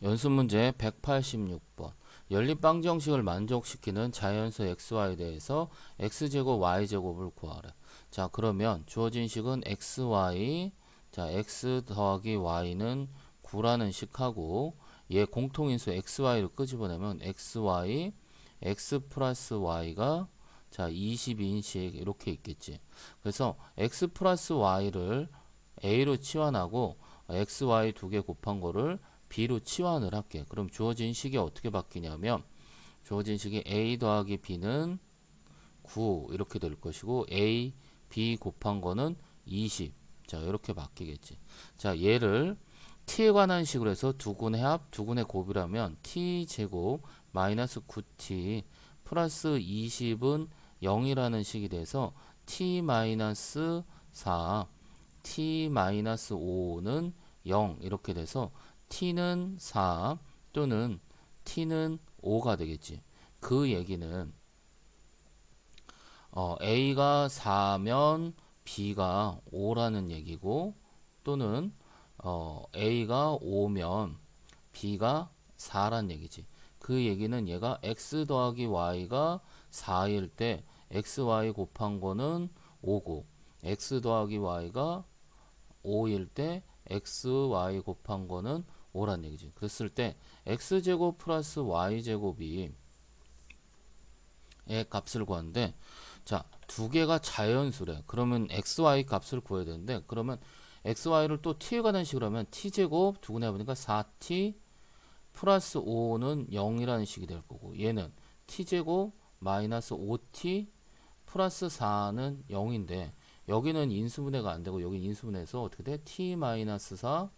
연습 문제 186번. 연립방 정식을 만족시키는 자연수 xy에 대해서 x제곱 y제곱을 구하래. 자, 그러면 주어진 식은 xy, 자, x 더하기 y는 9라는 식하고 얘 공통인수 xy를 끄집어내면 xy, x 플러스 y가 자, 20인식 이렇게 있겠지. 그래서 x 플러스 y를 a로 치환하고 xy 두 개 곱한 거를 b로 치환을 할게. 그럼 주어진 식이 어떻게 바뀌냐면 주어진 식이 a 더하기 b는 9 이렇게 될 것이고 a, b 곱한 거는 20. 자, 이렇게 바뀌겠지. 자, 얘를 t에 관한 식으로 해서 두근의 합, 두근의 곱이라면 t 제곱 마이너스 9t 플러스 20은 0이라는 식이 돼서 t 마이너스 4, t 마이너스 5는 0 이렇게 돼서 t는 4 또는 t는 5가 되겠지. 그 얘기는 어, a가 4면 b가 5라는 얘기고 또는 어, a가 5면 b가 4란 얘기지. 그 얘기는 얘가 x 더하기 y가 4일 때 xy 곱한 거는 5고 x 더하기 y가 5일 때 xy 곱한 거는 5란 얘기지. 그랬을 때 x제곱 플러스 y제곱이 의 값을 구하는데 자, 두 개가 자연수래. 그러면 xy 값을 구해야 되는데 그러면 xy를 또 t에 관한 식으로 하면 t제곱 두근해 해보니까 4t 플러스 5는 0이라는 식이 될 거고 얘는 t제곱 마이너스 5t 플러스 4는 0인데 여기는 인수분해가 안 되고 여기 인수분해해서 어떻게 돼? t 마이너스 4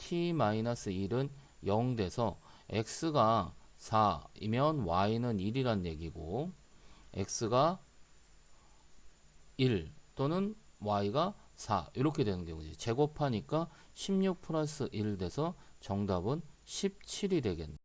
t 마이너스 1은 0 돼서 x가 4이면 y는 1이란 얘기고 x가 1 또는 y가 4 이렇게 되는 경우지. 제곱하니까 16 플러스 1 돼서 정답은 17이 되겠네